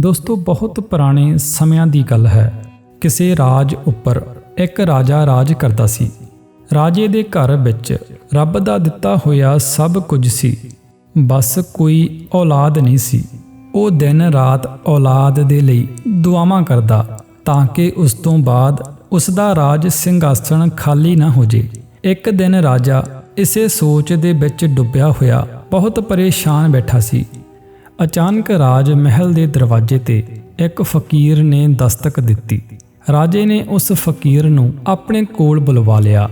ਦੋਸਤੋ, ਬਹੁਤ ਪੁਰਾਣੇ ਸਮਿਆਂ ਦੀ ਗੱਲ ਹੈ। ਕਿਸੇ ਰਾਜ ਉੱਪਰ ਇੱਕ ਰਾਜਾ ਰਾਜ ਕਰਦਾ ਸੀ। ਰਾਜੇ ਦੇ ਘਰ ਵਿੱਚ ਰੱਬ ਦਾ ਦਿੱਤਾ ਹੋਇਆ ਸਭ ਕੁਝ ਸੀ। ਬਸ ਕੋਈ ਔਲਾਦ ਨਹੀਂ ਸੀ। ਉਹ ਦਿਨ ਰਾਤ ਔਲਾਦ ਦੇ ਲਈ ਦੁਆਵਾਂ ਕਰਦਾ, ਤਾਂ ਕਿ ਉਸ ਤੋਂ ਬਾਅਦ ਉਸ ਦਾ ਰਾਜ ਸਿੰਘਾਸਣ ਖਾਲੀ ਨਾ ਹੋ ਜੇ। ਇੱਕ ਦਿਨ ਰਾਜਾ ਇਸੇ ਸੋਚ ਦੇ ਵਿੱਚ ਡੁੱਬਿਆ ਹੋਇਆ, ਬਹੁਤ ਪਰੇਸ਼ਾਨ ਬੈਠਾ ਸੀ। ਅਚਾਨਕ ਰਾਜ ਮਹਿਲ ਦੇ ਦਰਵਾਜ਼ੇ ਤੇ ਇੱਕ ਫਕੀਰ ਨੇ ਦਸਤਕ ਦਿੱਤੀ। ਰਾਜੇ ਨੇ ਉਸ ਫਕੀਰ ਨੂੰ ਆਪਣੇ ਕੋਲ ਬੁਲਵਾ ਲਿਆ।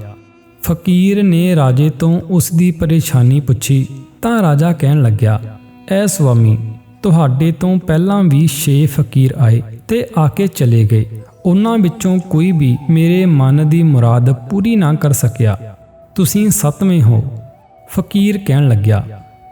ਫਕੀਰ ਨੇ ਰਾਜੇ ਤੋਂ ਉਸ ਦੀ ਪਰੇਸ਼ਾਨੀ ਪੁੱਛੀ, ਤਾਂ ਰਾਜਾ ਕਹਿਣ ਲੱਗਿਆ, ਐ ਸੁਆਮੀ ਤੁਹਾਡੇ ਤੋਂ ਪਹਿਲਾਂ ਵੀ 6 ਫਕੀਰ ਆਏ ਤੇ ਆ ਕੇ ਚਲੇ ਗਏ। ਉਹਨਾਂ ਵਿੱਚੋਂ ਕੋਈ ਵੀ ਮੇਰੇ ਮਨ ਦੀ ਮੁਰਾਦ ਪੂਰੀ ਨਾ ਕਰ ਸਕਿਆ। ਤੁਸੀਂ ਸੱਤਵੇਂ ਹੋ। ਫਕੀਰ ਕਹਿਣ ਲੱਗਿਆ,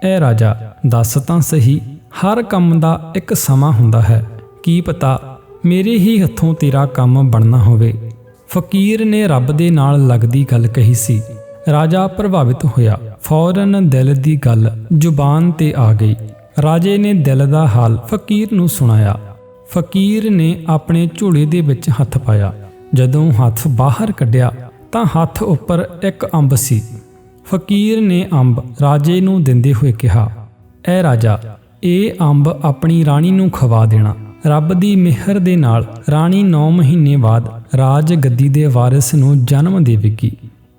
ਐ ਰਾਜਾ, ਦੱਸ ਤਾਂ ਸਹੀ ਹਰ ਕੰਮ ਦਾ ਇੱਕ ਸਮਾਂ ਹੁੰਦਾ ਹੈ। ਕੀ ਪਤਾ ਮੇਰੇ ਹੀ ਹੱਥੋਂ ਤੇਰਾ ਕੰਮ ਬਣਨਾ ਹੋਵੇ। ਫਕੀਰ ਨੇ ਰੱਬ ਦੇ ਨਾਲ ਲੱਗਦੀ ਗੱਲ ਕਹੀ ਸੀ। ਰਾਜਾ ਪ੍ਰਭਾਵਿਤ ਹੋਇਆ। ਫੌਰਨ ਦਿਲ ਦੀ ਗੱਲ ਜ਼ੁਬਾਨ ਤੇ ਆ ਗਈ। ਰਾਜੇ ਨੇ ਦਿਲ ਦਾ ਹਾਲ ਫਕੀਰ ਨੂੰ ਸੁਣਾਇਆ। ਫਕੀਰ ਨੇ ਆਪਣੇ ਝੋਲੇ ਦੇ ਵਿੱਚ ਹੱਥ ਪਾਇਆ। ਜਦੋਂ ਹੱਥ ਬਾਹਰ ਕੱਢਿਆ ਤਾਂ ਹੱਥ ਉੱਪਰ ਇੱਕ ਅੰਬ ਸੀ। ਫਕੀਰ ਨੇ ਅੰਬ ਰਾਜੇ ਨੂੰ ਦਿੰਦੇ ਹੋਏ ਕਿਹਾ, ਐ ਰਾਜਾ ਇਹ ਅੰਬ ਆਪਣੀ ਰਾਣੀ ਨੂੰ ਖਵਾ ਦੇਣਾ। ਰੱਬ ਦੀ ਮਿਹਰ ਦੇ ਨਾਲ ਰਾਣੀ 9 ਮਹੀਨੇ ਬਾਅਦ ਰਾਜ ਗੱਦੀ ਦੇ ਵਾਰਿਸ ਨੂੰ ਜਨਮ ਦੇਵੇਗੀ।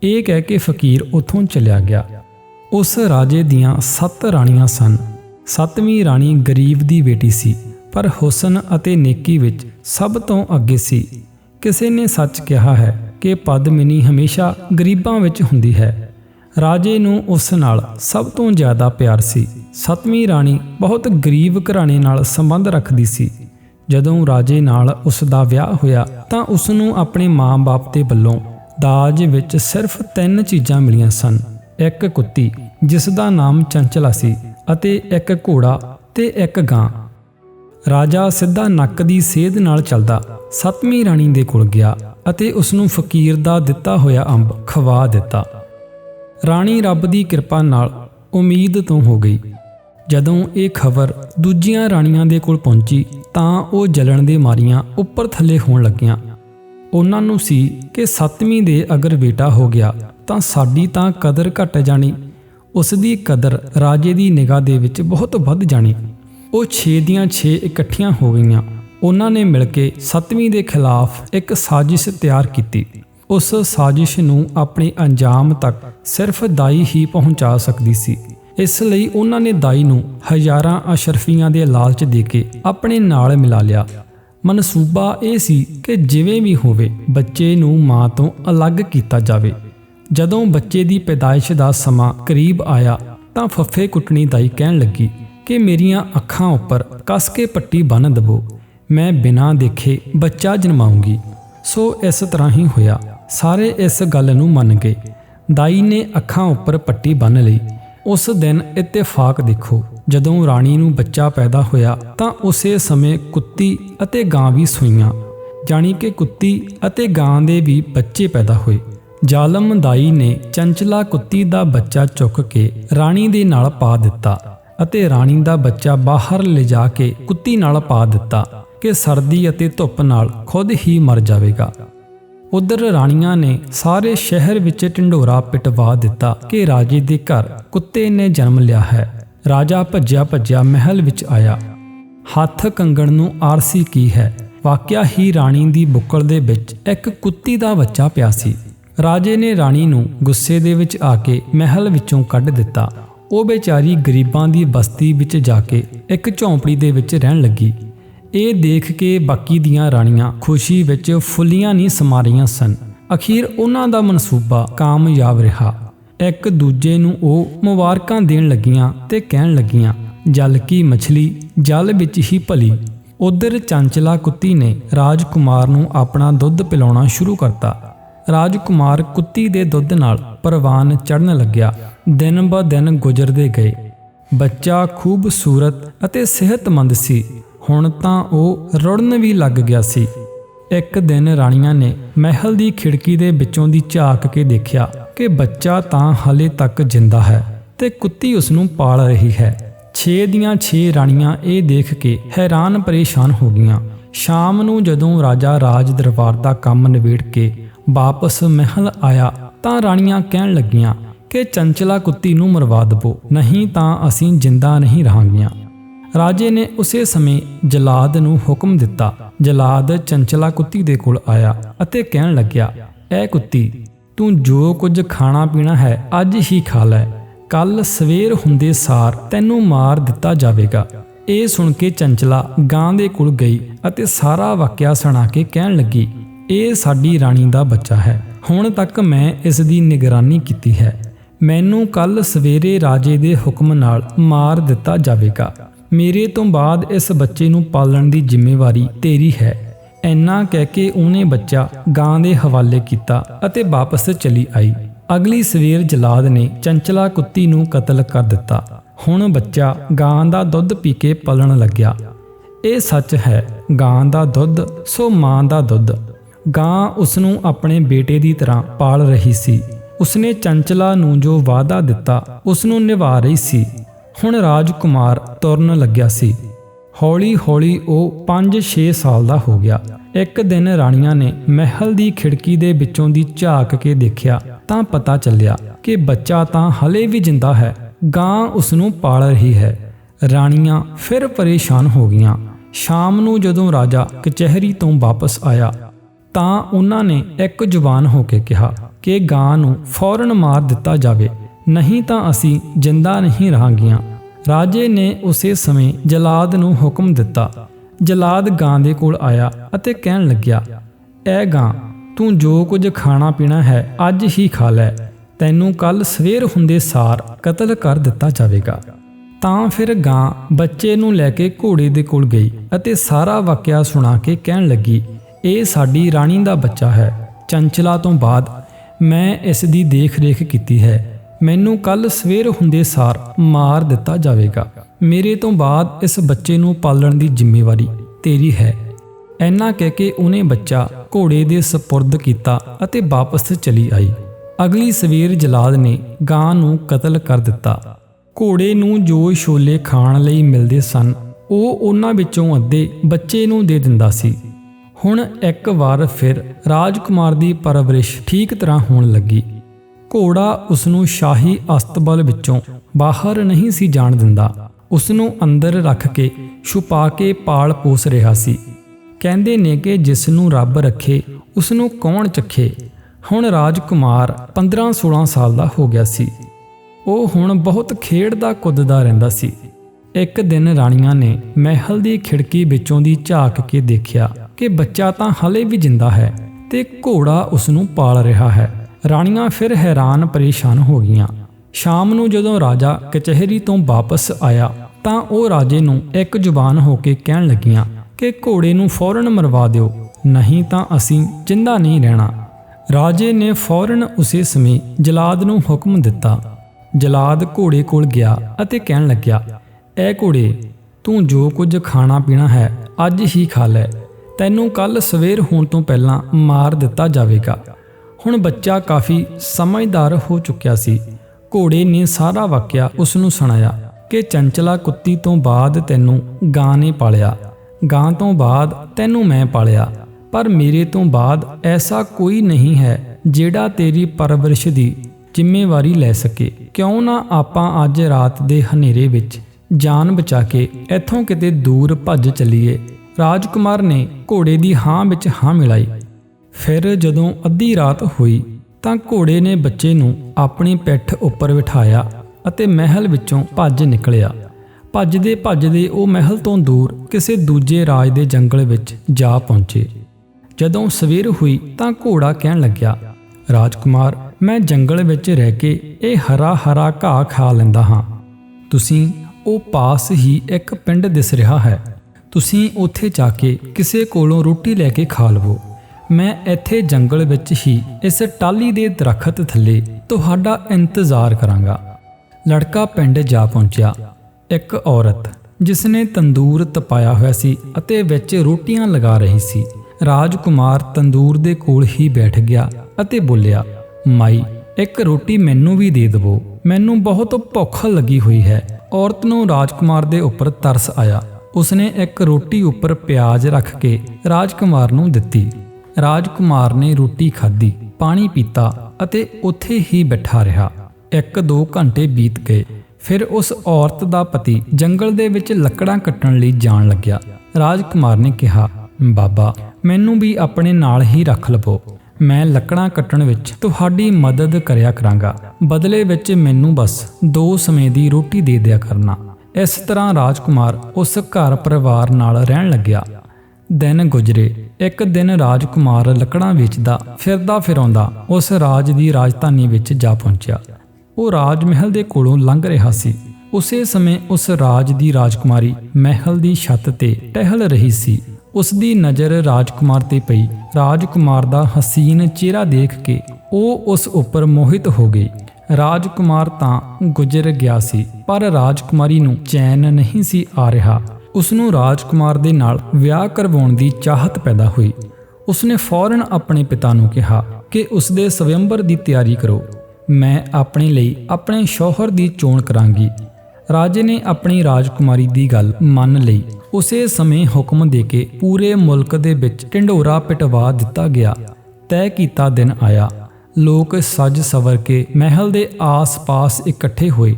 ਇਹ ਕਹਿ ਕੇ ਫਕੀਰ ਉਥੋਂ ਚਲਿਆ ਗਿਆ। ਉਸ ਰਾਜੇ ਦੀਆਂ 7 ਰਾਣੀਆਂ ਸਨ। ਸੱਤਵੀਂ ਰਾਣੀ ਗਰੀਬ ਦੀ ਬੇਟੀ ਸੀ, ਪਰ ਹੁਸਨ ਅਤੇ ਨੇਕੀ ਵਿੱਚ ਸਭ ਤੋਂ ਅੱਗੇ ਸੀ। ਕਿਸੇ ਨੇ ਸੱਚ ਕਿਹਾ ਹੈ ਕਿ ਪਦਮਿਨੀ ਹਮੇਸ਼ਾ ਗਰੀਬਾਂ ਵਿੱਚ ਹੁੰਦੀ ਹੈ। ਰਾਜੇ ਨੂੰ ਉਸ ਨਾਲ ਸਭ ਤੋਂ ਜ਼ਿਆਦਾ ਪਿਆਰ ਸੀ। ਸੱਤਵੀਂ ਰਾਣੀ ਬਹੁਤ ਗਰੀਬ ਘਰਾਣੇ ਨਾਲ ਸੰਬੰਧ ਰੱਖਦੀ ਸੀ। ਜਦੋਂ ਰਾਜੇ ਨਾਲ ਉਸ ਦਾ ਵਿਆਹ ਹੋਇਆ ਤਾਂ ਉਸ ਨੂੰ ਆਪਣੇ ਮਾਂ-ਬਾਪ ਦੇ ਵੱਲੋਂ ਦਾਜ ਵਿੱਚ ਸਿਰਫ ਤਿੰਨ ਚੀਜ਼ਾਂ ਮਿਲੀਆਂ ਸਨ। ਇੱਕ ਕੁੱਤੀ ਜਿਸ ਦਾ ਨਾਮ ਚੰਚਲਾ ਸੀ, ਅਤੇ ਇੱਕ ਘੋੜਾ ਤੇ ਇੱਕ ਗਾਂ। ਰਾਜਾ ਸਿੱਧਾ ਨੱਕ ਦੀ ਸੇਧ ਨਾਲ ਚੱਲਦਾ ਸਤਵੀਂ ਰਾਣੀ ਦੇ ਕੋਲ ਗਿਆ ਅਤੇ ਉਸ ਨੂੰ ਫਕੀਰ ਦਾ ਦਿੱਤਾ ਹੋਇਆ ਅੰਬ ਖਵਾ ਦਿੱਤਾ। ਰਾਣੀ ਰੱਬ ਦੀ ਕਿਰਪਾ ਨਾਲ ਉਮੀਦ ਤੋਂ ਹੋ ਗਈ। ਜਦੋਂ ਇਹ ਖਬਰ ਦੂਜੀਆਂ ਰਾਣੀਆਂ ਦੇ ਕੋਲ ਪਹੁੰਚੀ ਤਾਂ ਉਹ ਜਲਣ ਦੇ ਮਾਰੀਆਂ ਉੱਪਰ ਥੱਲੇ ਹੋਣ ਲੱਗੀਆਂ। ਉਹਨਾਂ ਨੂੰ ਸੀ ਕਿ ਸੱਤਵੀਂ ਦੇ ਅਗਰ ਬੇਟਾ ਹੋ ਗਿਆ ਤਾਂ ਸਾਡੀ ਤਾਂ ਕਦਰ ਘਟ ਜਾਣੀ, ਉਸ ਦੀ ਕਦਰ ਰਾਜੇ ਦੀ ਨਿਗਾਹ ਦੇ ਵਿੱਚ ਬਹੁਤ ਵੱਧ ਜਾਣੀ। ਉਹ 6 ਦੀਆਂ 6 ਇਕੱਠੀਆਂ ਹੋ ਗਈਆਂ। ਉਹਨਾਂ ਨੇ ਮਿਲ ਕੇ ਸੱਤਵੀਂ ਦੇ ਖਿਲਾਫ ਇੱਕ ਸਾਜ਼ਿਸ਼ ਤਿਆਰ ਕੀਤੀ। ਉਸ ਸਾਜ਼ਿਸ਼ ਨੂੰ ਆਪਣੇ ਅੰਜਾਮ ਤੱਕ ਸਿਰਫ ਦਾਈ ਹੀ ਪਹੁੰਚਾ ਸਕਦੀ ਸੀ। ਇਸ ਲਈ ਉਹਨਾਂ ਨੇ ਦਾਈ ਨੂੰ ਹਜ਼ਾਰਾਂ ਅਸ਼ਰਫੀਆਂ ਦੇ ਲਾਲਚ ਦੇ ਕੇ ਆਪਣੇ ਨਾਲ ਮਿਲਾ ਲਿਆ। ਮਨਸੂਬਾ ਇਹ ਸੀ ਕਿ ਜਿਵੇਂ ਵੀ ਹੋਵੇ, ਬੱਚੇ ਨੂੰ ਮਾਂ ਤੋਂ ਅਲੱਗ ਕੀਤਾ ਜਾਵੇ। ਜਦੋਂ ਬੱਚੇ ਦੀ ਪੈਦਾਇਸ਼ ਦਾ ਸਮਾਂ ਕਰੀਬ ਆਇਆ, ਤਾਂ ਫੱਫੇ ਕੁੱਟਣੀ ਦਾਈ ਕਹਿਣ ਲੱਗੀ ਕਿ ਮੇਰੀਆਂ ਅੱਖਾਂ ਉੱਪਰ ਕੱਸ ਕੇ ਪੱਟੀ ਬੰਨ੍ਹ ਦਵੋ। ਮੈਂ ਬਿਨਾਂ ਦੇਖੇ ਬੱਚਾ ਜਨਮਾਉਂਗੀ। ਸੋ ਇਸ ਤਰ੍ਹਾਂ ਹੀ ਹੋਇਆ। ਸਾਰੇ ਇਸ ਗੱਲ ਨੂੰ ਮੰਨ ਗਏ। ਦਾਈ ਨੇ ਅੱਖਾਂ ਉੱਪਰ ਪੱਟੀ ਬੰਨ੍ਹ ਲਈ। ਉਸ ਦਿਨ ਇਤਫਾਕ ਦੇਖੋ, ਜਦੋਂ ਰਾਣੀ ਨੂੰ ਬੱਚਾ ਪੈਦਾ ਹੋਇਆ ਤਾਂ ਉਸੇ ਸਮੇਂ ਕੁੱਤੀ ਅਤੇ ਗਾਂ ਵੀ ਸੂਈਆਂ, ਜਾਣੀ ਕਿ ਕੁੱਤੀ ਅਤੇ ਗਾਂ ਦੇ ਵੀ ਬੱਚੇ ਪੈਦਾ ਹੋਏ। ਜ਼ਾਲਮ ਦਾਈ ਨੇ ਚੰਚਲਾ ਕੁੱਤੀ ਦਾ ਬੱਚਾ ਚੁੱਕ ਕੇ ਰਾਣੀ ਦੇ ਨਾਲ ਪਾ ਦਿੱਤਾ ਅਤੇ ਰਾਣੀ ਦਾ ਬੱਚਾ ਬਾਹਰ ਲਿਜਾ ਕੇ ਕੁੱਤੀ ਨਾਲ ਪਾ ਦਿੱਤਾ ਕਿ ਸਰਦੀ ਅਤੇ ਧੁੱਪ ਨਾਲ ਖੁਦ ਹੀ ਮਰ ਜਾਵੇਗਾ। ਉਧਰ ਰਾਣੀਆਂ ਨੇ ਸਾਰੇ ਸ਼ਹਿਰ ਵਿੱਚ ਢਿੰਡੋਰਾ ਪਿਟਵਾ ਦਿੱਤਾ ਕਿ ਰਾਜੇ ਦੇ ਘਰ ਕੁੱਤੇ ਨੇ ਜਨਮ ਲਿਆ ਹੈ। ਰਾਜਾ ਭੱਜਿਆ ਭੱਜਿਆ ਮਹਿਲ ਵਿੱਚ ਆਇਆ। ਹੱਥ ਕੰਗਣ ਨੂੰ ਆਰਸੀ ਕੀ ਹੈ? ਵਾਕਿਆ ਹੀ ਰਾਣੀ ਦੀ ਬੁੱਕਲ ਦੇ ਵਿੱਚ ਇੱਕ ਕੁੱਤੀ ਦਾ ਬੱਚਾ ਪਿਆ ਸੀ। ਰਾਜੇ ਨੇ ਰਾਣੀ ਨੂੰ ਗੁੱਸੇ ਦੇ ਵਿੱਚ ਆ ਕੇ ਮਹਿਲ ਵਿੱਚੋਂ ਕੱਢ ਦਿੱਤਾ। ਉਹ ਵਿਚਾਰੀ ਗਰੀਬਾਂ ਦੀ ਬਸਤੀ ਵਿੱਚ ਜਾ ਕੇ ਇੱਕ ਝੌਂਪੜੀ ਦੇ ਵਿੱਚ ਰਹਿਣ ਲੱਗੀ। ਇਹ ਦੇਖ ਕੇ ਬਾਕੀ ਦੀਆਂ ਰਾਣੀਆਂ ਖੁਸ਼ੀ ਵਿੱਚ ਫੁੱਲੀਆਂ ਨਹੀਂ ਸਮਾਰੀਆਂ ਸਨ। ਅਖੀਰ ਉਹਨਾਂ ਦਾ ਮਨਸੂਬਾ ਕਾਮਯਾਬ ਰਿਹਾ। ਇੱਕ ਦੂਜੇ ਨੂੰ ਉਹ ਮੁਬਾਰਕਾਂ ਦੇਣ ਲੱਗੀਆਂ ਤੇ ਕਹਿਣ ਲੱਗੀਆਂ, ਜਲ ਕੀ ਮਛਲੀ, ਜਲ ਵਿੱਚ ਹੀ ਭਲੀ। ਉਧਰ ਚੰਚਲਾ ਕੁੱਤੀ ਨੇ ਰਾਜਕੁਮਾਰ ਨੂੰ ਆਪਣਾ ਦੁੱਧ ਪਿਲਾਉਣਾ ਸ਼ੁਰੂ ਕਰਤਾ। ਰਾਜਕੁਮਾਰ ਕੁੱਤੀ ਦੇ ਦੁੱਧ ਨਾਲ ਪਰਵਾਨ ਚੜਨ ਲੱਗਿਆ। ਦਿਨ ਬ ਦਿਨ ਗੁਜ਼ਰਦੇ ਗਏ। ਬੱਚਾ ਖੂਬਸੂਰਤ ਅਤੇ ਸਿਹਤਮੰਦ ਸੀ। ਹੁਣ ਤਾਂ ਉਹ ਰੁੜਨ ਵੀ ਲੱਗ ਗਿਆ ਸੀ। ਇੱਕ ਦਿਨ ਰਾਣੀਆਂ ਨੇ ਮਹਿਲ ਦੀ ਖਿੜਕੀ ਦੇ ਵਿੱਚੋਂ ਦੀ ਝਾਕ ਕੇ ਦੇਖਿਆ ਕਿ ਬੱਚਾ ਤਾਂ ਹਲੇ ਤੱਕ ਜਿੰਦਾ ਹੈ ਤੇ ਕੁੱਤੀ ਉਸ ਨੂੰ ਪਾਲ ਰਹੀ ਹੈ। ਛੇ ਦੀਆਂ ਛੇ ਰਾਣੀਆਂ ਇਹ ਦੇਖ ਕੇ ਹੈਰਾਨ ਪਰੇਸ਼ਾਨ ਹੋ ਗਈਆਂ। ਸ਼ਾਮ ਨੂੰ ਜਦੋਂ ਰਾਜਾ ਰਾਜ ਦਰਬਾਰ ਦਾ ਕੰਮ ਨਿਬੇੜ ਕੇ ਵਾਪਸ ਮਹਿਲ ਆਇਆ ਤਾਂ ਰਾਣੀਆਂ ਕਹਿਣ ਲੱਗੀਆਂ ਕਿ ਚੰਚਲਾ ਕੁੱਤੀ ਨੂੰ ਮਰਵਾ ਦਵੋ, ਨਹੀਂ ਤਾਂ ਅਸੀਂ ਜਿੰਦਾ ਨਹੀਂ ਰਹਾਂਗੀਆਂ। ਰਾਜੇ ਨੇ ਉਸੇ ਸਮੇਂ ਜਲਾਦ ਨੂੰ ਹੁਕਮ ਦਿੱਤਾ। ਜਲਾਦ ਚੰਚਲਾ ਕੁੱਤੀ ਦੇ ਕੋਲ ਆਇਆ ਅਤੇ ਕਹਿਣ ਲੱਗਿਆ, ਐ ਕੁੱਤੀ, ਤੂੰ ਜੋ ਕੁਝ ਖਾਣਾ ਪੀਣਾ ਹੈ, ਅੱਜ ਹੀ ਖਾ ਲੈ। ਕੱਲ ਸਵੇਰ ਹੁੰਦੇ ਸਾਰ ਤੈਨੂੰ ਮਾਰ ਦਿੱਤਾ ਜਾਵੇਗਾ। ਇਹ ਸੁਣ ਕੇ ਚੰਚਲਾ ਗਾਂ ਦੇ ਕੋਲ ਗਈ ਅਤੇ ਸਾਰਾ ਵਾਕਿਆ ਸੁਣਾ ਕੇ ਕਹਿਣ ਲੱਗੀ, ਇਹ ਸਾਡੀ ਰਾਣੀ ਦਾ ਬੱਚਾ ਹੈ। ਹੁਣ ਤੱਕ ਮੈਂ ਇਸ ਦੀ ਨਿਗਰਾਨੀ ਕੀਤੀ ਹੈ। ਮੈਨੂੰ ਕੱਲ ਸਵੇਰੇ ਰਾਜੇ ਦੇ ਹੁਕਮ ਨਾਲ ਮਾਰ ਦਿੱਤਾ ਜਾਵੇਗਾ। ਮੇਰੇ ਤੋਂ ਬਾਅਦ ਇਸ ਬੱਚੇ ਨੂੰ ਪਾਲਣ ਦੀ ਜ਼ਿੰਮੇਵਾਰੀ ਤੇਰੀ ਹੈ। ਐਨਾ ਕਹਿ ਕੇ ਉਹਨੇ ਬੱਚਾ ਗਾਂ ਦੇ ਹਵਾਲੇ ਕੀਤਾ ਅਤੇ ਵਾਪਸ ਚਲੀ ਆਈ। ਅਗਲੀ ਸਵੇਰ ਜਲਾਦ ਨੇ ਚੰਚਲਾ ਕੁੱਤੀ ਨੂੰ ਕਤਲ ਕਰ ਦਿੱਤਾ। ਹੁਣ ਬੱਚਾ ਗਾਂ ਦਾ ਦੁੱਧ ਪੀ ਕੇ ਪਲਣ ਲੱਗਿਆ। ਇਹ ਸੱਚ ਹੈ, ਗਾਂ ਦਾ ਦੁੱਧ ਸੋ ਮਾਂ ਦਾ ਦੁੱਧ। ਗਾਂ ਉਸ ਨੂੰ ਆਪਣੇ ਬੇਟੇ ਦੀ ਤਰ੍ਹਾਂ ਪਾਲ ਰਹੀ ਸੀ। ਉਸਨੇ ਚੰਚਲਾ ਨੂੰ ਜੋ ਵਾਅਦਾ ਦਿੱਤਾ ਉਸ ਨੂੰ ਨਿਭਾ ਰਹੀ ਸੀ। ਹੁਣ ਰਾਜਕੁਮਾਰ ਤੁਰਨ ਲੱਗਿਆ ਸੀ। ਹੌਲੀ-ਹੌਲੀ ਉਹ 5-6 ਸਾਲ ਦਾ ਹੋ ਗਿਆ। ਇੱਕ ਦਿਨ ਰਾਣੀਆਂ ਨੇ ਮਹਿਲ ਦੀ ਖਿੜਕੀ ਦੇ ਵਿੱਚੋਂ ਦੀ ਝਾਕ ਕੇ ਦੇਖਿਆ ਤਾਂ ਪਤਾ ਚੱਲਿਆ ਕਿ ਬੱਚਾ ਤਾਂ ਹਲੇ ਵੀ ਜਿੰਦਾ ਹੈ, ਗਾਂ ਉਸ ਨੂੰ ਪਾਲ ਰਹੀ ਹੈ। ਰਾਣੀਆਂ ਫਿਰ ਪਰੇਸ਼ਾਨ ਹੋ ਗਈਆਂ। ਸ਼ਾਮ ਨੂੰ ਜਦੋਂ ਰਾਜਾ ਕਚਹਿਰੀ ਤੋਂ ਵਾਪਸ ਆਇਆ ਤਾਂ ਉਹਨਾਂ ਨੇ ਇੱਕ ਜਵਾਨ ਹੋ ਕੇ ਕਿਹਾ ਕਿ ਗਾਂ ਨੂੰ ਫੌਰਨ ਮਾਰ ਦਿੱਤਾ ਜਾਵੇ। ਨਹੀਂ ਤਾਂ ਅਸੀਂ ਜਿੰਦਾ ਨਹੀਂ ਰਹਾਂਗੀਆਂ। ਰਾਜੇ ਨੇ ਉਸੇ ਸਮੇਂ ਜਲਾਦ ਨੂੰ ਹੁਕਮ ਦਿੱਤਾ। ਜਲਾਦ ਗਾਂ ਦੇ ਕੋਲ ਆਇਆ ਅਤੇ ਕਹਿਣ ਲੱਗਿਆ, ਐ ਗਾਂ, ਤੂੰ ਜੋ ਕੁਝ ਖਾਣਾ ਪੀਣਾ ਹੈ ਅੱਜ ਹੀ ਖਾ ਲੈ। ਤੈਨੂੰ ਕੱਲ ਸਵੇਰ ਹੁੰਦੇ ਸਾਰ ਕਤਲ ਕਰ ਦਿੱਤਾ ਜਾਵੇਗਾ। ਤਾਂ ਫਿਰ ਗਾਂ ਬੱਚੇ ਨੂੰ ਲੈ ਕੇ ਘੋੜੇ ਦੇ ਕੋਲ ਗਈ ਅਤੇ ਸਾਰਾ ਵਾਕਿਆ ਸੁਣਾ ਕੇ ਕਹਿਣ ਲੱਗੀ, ਇਹ ਸਾਡੀ ਰਾਣੀ ਦਾ ਬੱਚਾ ਹੈ। ਚੰਚਲਾ ਤੋਂ ਬਾਅਦ ਮੈਂ ਇਸ ਦੀ ਦੇਖ-ਰੇਖ ਕੀਤੀ ਹੈ। ਮੈਨੂੰ ਕੱਲ ਸਵੇਰ ਹੁੰਦੇ ਸਾਰ ਮਾਰ ਦਿੱਤਾ ਜਾਵੇਗਾ। ਮੇਰੇ ਤੋਂ ਬਾਅਦ ਇਸ ਬੱਚੇ ਨੂੰ ਪਾਲਣ ਦੀ ਜ਼ਿੰਮੇਵਾਰੀ ਤੇਰੀ ਹੈ। ਐਨਾ ਕਹਿ ਕੇ ਉਹਨੇ ਬੱਚਾ ਘੋੜੇ ਦੇ ਸਪੁਰਦ ਕੀਤਾ ਅਤੇ ਵਾਪਸ ਚਲੀ ਆਈ। ਅਗਲੀ ਸਵੇਰ ਜਲਾਦ ਨੇ ਗਾਂ ਨੂੰ ਕਤਲ ਕਰ ਦਿੱਤਾ। ਘੋੜੇ ਨੂੰ ਜੋ ਛੋਲੇ ਖਾਣ ਲਈ ਮਿਲਦੇ ਸਨ, ਉਹ ਉਹਨਾਂ ਵਿੱਚੋਂ ਅੱਧੇ ਬੱਚੇ ਨੂੰ ਦੇ ਦਿੰਦਾ ਸੀ। ਹੁਣ ਇੱਕ ਵਾਰ ਫਿਰ ਰਾਜਕੁਮਾਰ ਦੀ ਪਰਵਰਿਸ਼ ਠੀਕ ਤਰ੍ਹਾਂ ਹੋਣ ਲੱਗੀ। ਘੋੜਾ ਉਸ ਨੂੰ ਸ਼ਾਹੀ ਅਸਤਬਲ ਵਿੱਚੋਂ ਬਾਹਰ ਨਹੀਂ ਸੀ ਜਾਣ ਦਿੰਦਾ। ਉਸ ਨੂੰ ਅੰਦਰ ਰੱਖ ਕੇ ਛੁਪਾ ਕੇ ਪਾਲ ਪੋਸ ਰਿਹਾ ਸੀ। ਕਹਿੰਦੇ ਨੇ ਕਿ ਜਿਸ ਨੂੰ ਰੱਬ ਰੱਖੇ ਉਸ ਨੂੰ ਕੌਣ ਚੱਖੇ? ਹੁਣ ਰਾਜਕੁਮਾਰ 15-16 ਸਾਲ ਦਾ ਹੋ ਗਿਆ ਸੀ। ਉਹ ਹੁਣ ਬਹੁਤ ਖੇਡਦਾ ਕੁੱਦਦਾ ਰਹਿੰਦਾ ਸੀ। ਇੱਕ ਦਿਨ ਰਾਣੀਆਂ ਨੇ ਮਹਿਲ ਦੀ ਖਿੜਕੀ ਵਿੱਚੋਂ ਦੀ ਝਾਕ ਕੇ ਦੇਖਿਆ ਕਿ ਬੱਚਾ ਤਾਂ ਹਲੇ ਵੀ ਜਿੰਦਾ ਹੈ ਤੇ ਘੋੜਾ ਉਸ ਨੂੰ ਪਾਲ ਰਿਹਾ ਹੈ। ਰਾਣੀਆਂ ਫਿਰ ਹੈਰਾਨ ਪਰੇਸ਼ਾਨ ਹੋ ਗਈਆਂ। ਸ਼ਾਮ ਨੂੰ ਜਦੋਂ ਰਾਜਾ ਕਚਹਿਰੀ ਤੋਂ ਵਾਪਸ ਆਇਆ, ਤਾਂ ਉਹ ਰਾਜੇ ਨੂੰ ਇੱਕ ਜ਼ੁਬਾਨ ਹੋ ਕੇ ਕਹਿਣ ਲੱਗੀਆਂ ਕਿ ਘੋੜੇ ਨੂੰ ਫੌਰਨ ਮਰਵਾ ਦਿਓ, ਨਹੀਂ ਤਾਂ ਅਸੀਂ ਜਿੰਦਾ ਨਹੀਂ ਰਹਿਣਾ। ਰਾਜੇ ਨੇ ਫੌਰਨ ਉਸੇ ਸਮੇਂ ਜਲਾਦ ਨੂੰ ਹੁਕਮ ਦਿੱਤਾ। ਜਲਾਦ ਘੋੜੇ ਕੋਲ ਗਿਆ ਅਤੇ ਕਹਿਣ ਲੱਗਿਆ ਐ ਘੋੜੇ, ਤੂੰ ਜੋ ਕੁਝ ਖਾਣਾ ਪੀਣਾ ਹੈ, ਅੱਜ ਹੀ ਖਾ ਲੈ। ਤੈਨੂੰ ਕੱਲ ਸਵੇਰ ਹੋਣ ਤੋਂ ਪਹਿਲਾਂ ਮਾਰ ਦਿੱਤਾ ਜਾਵੇਗਾ। ਹੁਣ ਬੱਚਾ ਕਾਫੀ ਸਮਝਦਾਰ ਹੋ ਚੁੱਕਿਆ ਸੀ। ਘੋੜੇ ਨੇ ਸਾਰਾ ਵਾਕਿਆ ਉਸ ਨੂੰ ਸੁਣਾਇਆ ਕਿ ਚੰਚਲਾ ਕੁੱਤੀ ਤੋਂ ਬਾਅਦ ਤੈਨੂੰ ਗਾਂ ਨੇ ਪਾਲਿਆ। ਗਾਂ ਤੋਂ ਬਾਅਦ ਤੈਨੂੰ ਮੈਂ ਪਾਲਿਆ। ਪਰ ਮੇਰੇ ਤੋਂ ਬਾਅਦ ਐਸਾ ਕੋਈ ਨਹੀਂ ਹੈ ਜਿਹੜਾ ਤੇਰੀ ਪਰਵਰਿਸ਼ ਦੀ ਜ਼ਿੰਮੇਵਾਰੀ ਲੈ ਸਕੇ। ਕਿਉਂ ਨਾ ਆਪਾਂ ਅੱਜ ਰਾਤ ਦੇ ਹਨੇਰੇ ਵਿੱਚ ਜਾਨ ਬਚਾ ਕੇ ਇੱਥੋਂ ਕਿਤੇ ਦੂਰ ਭੱਜ ਚੱਲੀਏ। ਰਾਜਕੁਮਾਰ ਨੇ ਘੋੜੇ ਦੀ ਹਾਂ ਵਿੱਚ ਹਾਂ ਮਿਲਾਈ। ਫਿਰ ਜਦੋਂ ਅੱਧੀ ਰਾਤ ਹੋਈ ਤਾਂ ਘੋੜੇ ਨੇ ਬੱਚੇ ਨੂੰ ਆਪਣੀ ਪਿੱਠ ਉੱਪਰ ਬਿਠਾਇਆ ਅਤੇ ਮਹਿਲ ਵਿੱਚੋਂ ਭੱਜ ਨਿਕਲਿਆ। ਭੱਜਦੇ ਭੱਜਦੇ ਉਹ ਮਹਿਲ ਤੋਂ ਦੂਰ ਕਿਸੇ ਦੂਜੇ ਰਾਜ ਦੇ ਜੰਗਲ ਵਿੱਚ ਜਾ ਪਹੁੰਚੇ। ਜਦੋਂ ਸਵੇਰ ਹੋਈ ਤਾਂ ਘੋੜਾ ਕਹਿਣ ਲੱਗਿਆ, ਰਾਜਕੁਮਾਰ, ਮੈਂ ਜੰਗਲ ਵਿੱਚ ਰਹਿ ਕੇ ਇਹ ਹਰਾ ਹਰਾ ਘਾਹ ਖਾ ਲੈਂਦਾ ਹਾਂ। ਤੁਸੀਂ ਉਹ ਪਾਸ ਹੀ ਇੱਕ ਪਿੰਡ ਦਿਸ ਰਿਹਾ ਹੈ। ਤੁਸੀਂ ਉੱਥੇ ਜਾ ਕੇ ਕਿਸੇ ਕੋਲੋਂ ਰੋਟੀ ਲੈ ਕੇ ਖਾ ਲਵੋ। ਮੈਂ ਇੱਥੇ ਜੰਗਲ ਵਿੱਚ ਹੀ ਇਸ ਟਾਲੀ ਦੇ ਦਰਖਤ ਥੱਲੇ ਤੁਹਾਡਾ ਇੰਤਜ਼ਾਰ ਕਰਾਂਗਾ। ਲੜਕਾ ਪਿੰਡ ਜਾ ਪਹੁੰਚਿਆ। ਇੱਕ ਔਰਤ ਜਿਸ ਨੇ ਤੰਦੂਰ ਤਪਾਇਆ ਹੋਇਆ ਸੀ ਅਤੇ ਵਿੱਚ ਰੋਟੀਆਂ ਲਗਾ ਰਹੀ ਸੀ, ਰਾਜਕੁਮਾਰ ਤੰਦੂਰ ਦੇ ਕੋਲ ਹੀ ਬੈਠ ਗਿਆ ਅਤੇ ਬੋਲਿਆ, ਮਾਈ, ਇੱਕ ਰੋਟੀ ਮੈਨੂੰ ਵੀ ਦੇ ਦਿਵੋ। ਮੈਨੂੰ ਬਹੁਤ ਭੁੱਖ ਲੱਗੀ ਹੋਈ ਹੈ। ਔਰਤ ਨੂੰ ਰਾਜਕੁਮਾਰ ਦੇ ਉੱਪਰ ਤਰਸ ਆਇਆ। ਉਸਨੇ ਇੱਕ ਰੋਟੀ ਉੱਪਰ ਪਿਆਜ਼ ਰੱਖ ਕੇ ਰਾਜਕੁਮਾਰ ਨੂੰ ਦਿੱਤੀ। ਰਾਜਕੁਮਾਰ ਨੇ ਰੋਟੀ ਖਾਧੀ, ਪਾਣੀ ਪੀਤਾ ਅਤੇ ਉੱਥੇ ਹੀ ਬੈਠਾ ਰਿਹਾ। ਇੱਕ ਦੋ ਘੰਟੇ ਬੀਤ ਗਏ। ਫਿਰ ਉਸ ਔਰਤ ਦਾ ਪਤੀ ਜੰਗਲ ਦੇ ਵਿੱਚ ਲੱਕੜਾਂ ਕੱਟਣ ਲਈ ਜਾਣ ਲੱਗਿਆ। ਰਾਜਕੁਮਾਰ ਨੇ ਕਿਹਾ, ਬਾਬਾ, ਮੈਨੂੰ ਵੀ ਆਪਣੇ ਨਾਲ ਹੀ ਰੱਖ ਲਵੋ। ਮੈਂ ਲੱਕੜਾਂ ਕੱਟਣ ਵਿੱਚ ਤੁਹਾਡੀ ਮਦਦ ਕਰਿਆ ਕਰਾਂਗਾ। ਬਦਲੇ ਵਿੱਚ ਮੈਨੂੰ ਬਸ ਦੋ ਸਮੇਂ ਦੀ ਰੋਟੀ ਦੇ ਦਿਆ ਕਰਨਾ। ਇਸ ਤਰ੍ਹਾਂ ਰਾਜਕੁਮਾਰ ਉਸ ਘਰ ਪਰਿਵਾਰ ਨਾਲ ਰਹਿਣ ਲੱਗਿਆ। ਦਿਨ ਗੁਜਰੇ। ਇੱਕ ਦਿਨ ਰਾਜਕੁਮਾਰ ਲੱਕੜਾਂ ਵੇਚਦਾ, ਫਿਰਦਾ ਫਿਰਉਂਦਾ ਉਸ ਰਾਜ ਦੀ ਰਾਜਧਾਨੀ ਵਿੱਚ ਜਾ ਪਹੁੰਚਿਆ। ਉਹ ਰਾਜ ਮਹਿਲ ਦੇ ਕੋਲੋਂ ਲੰਘ ਰਿਹਾ ਸੀ। ਉਸੇ ਸਮੇਂ ਉਸ ਰਾਜ ਦੀ ਰਾਜਕੁਮਾਰੀ ਮਹਿਲ ਦੀ ਛੱਤ ਤੇ ਟਹਿਲ ਰਹੀ ਸੀ। ਉਸ ਦੀ ਨਜ਼ਰ ਰਾਜਕੁਮਾਰ ਤੇ ਪਈ। ਰਾਜਕੁਮਾਰ ਦਾ ਹਸੀਨ ਚਿਹਰਾ ਦੇਖ ਕੇ ਉਹ ਉਸ ਉੱਪਰ ਮੋਹਿਤ ਹੋ ਗਈ। ਰਾਜਕੁਮਾਰ ਤਾਂ ਗੁਜ਼ਰ ਗਿਆ ਸੀ, ਪਰ ਰਾਜਕੁਮਾਰੀ ਨੂੰ ਚੈਨ ਨਹੀਂ ਸੀ ਆ ਰਿਹਾ। ਉਸ ਨੂੰ ਰਾਜਕੁਮਾਰ ਦੇ ਨਾਲ ਵਿਆਹ ਕਰਵਾਉਣ ਦੀ ਚਾਹਤ ਪੈਦਾ ਹੋਈ। ਉਸਨੇ ਫੌਰਨ ਆਪਣੇ ਪਿਤਾ ਨੂੰ ਕਿਹਾ ਕਿ ਉਸ ਦੇ ਸਵਯੰਬਰ ਦੀ ਤਿਆਰੀ ਕਰੋ। ਮੈਂ ਆਪਣੇ ਲਈ ਆਪਣੇ ਸ਼ੌਹਰ ਦੀ ਚੋਣ ਕਰਾਂਗੀ। ਰਾਜੇ ਨੇ ਆਪਣੀ ਰਾਜਕੁਮਾਰੀ ਦੀ ਗੱਲ ਮੰਨ ਲਈ। ਉਸੇ ਸਮੇਂ ਹੁਕਮ ਦੇ ਕੇ ਪੂਰੇ ਮੁਲਕ ਦੇ ਵਿੱਚ ਢਿੰਡੋਰਾ ਪਿਟਵਾ ਦਿੱਤਾ ਗਿਆ। ਤੈਅ ਕੀਤਾ ਦਿਨ ਆਇਆ। ਲੋਕ ਸੱਜ ਸਵਰ ਕੇ ਮਹਿਲ ਦੇ ਆਸ-ਪਾਸ ਇਕੱਠੇ ਹੋਏ।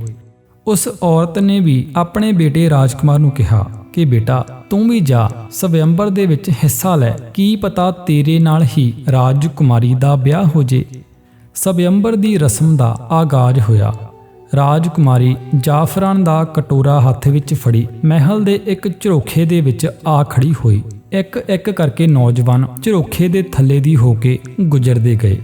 ਉਸ ਔਰਤ ਨੇ ਵੀ ਆਪਣੇ ਬੇਟੇ ਰਾਜਕੁਮਾਰ ਨੂੰ ਕਿਹਾ ਕਿ ਬੇਟਾ, ਤੂੰ ਵੀ ਜਾ ਸਵਯੰਬਰ ਦੇ ਵਿੱਚ ਹਿੱਸਾ ਲੈ। ਕੀ ਪਤਾ ਤੇਰੇ ਨਾਲ ਹੀ ਰਾਜਕੁਮਾਰੀ ਦਾ ਵਿਆਹ ਹੋ ਜੇ। ਸਵਯੰਬਰ ਦੀ ਰਸਮ ਦਾ ਆਗਾਜ਼ ਹੋਇਆ। ਰਾਜਕੁਮਾਰੀ ਜਾਫਰਾਨ ਦਾ ਕਟੋਰਾ ਹੱਥ ਵਿੱਚ ਫੜੀ, ਮਹਿਲ ਦੇ ਇੱਕ ਝਰੋਖੇ ਦੇ ਵਿੱਚ ਆ ਖੜੀ ਹੋਈ। ਇੱਕ ਇੱਕ ਕਰਕੇ ਨੌਜਵਾਨ ਝਰੋਖੇ ਦੇ ਥੱਲੇ ਦੀ ਹੋ ਕੇ ਗੁਜ਼ਰਦੇ ਗਏ।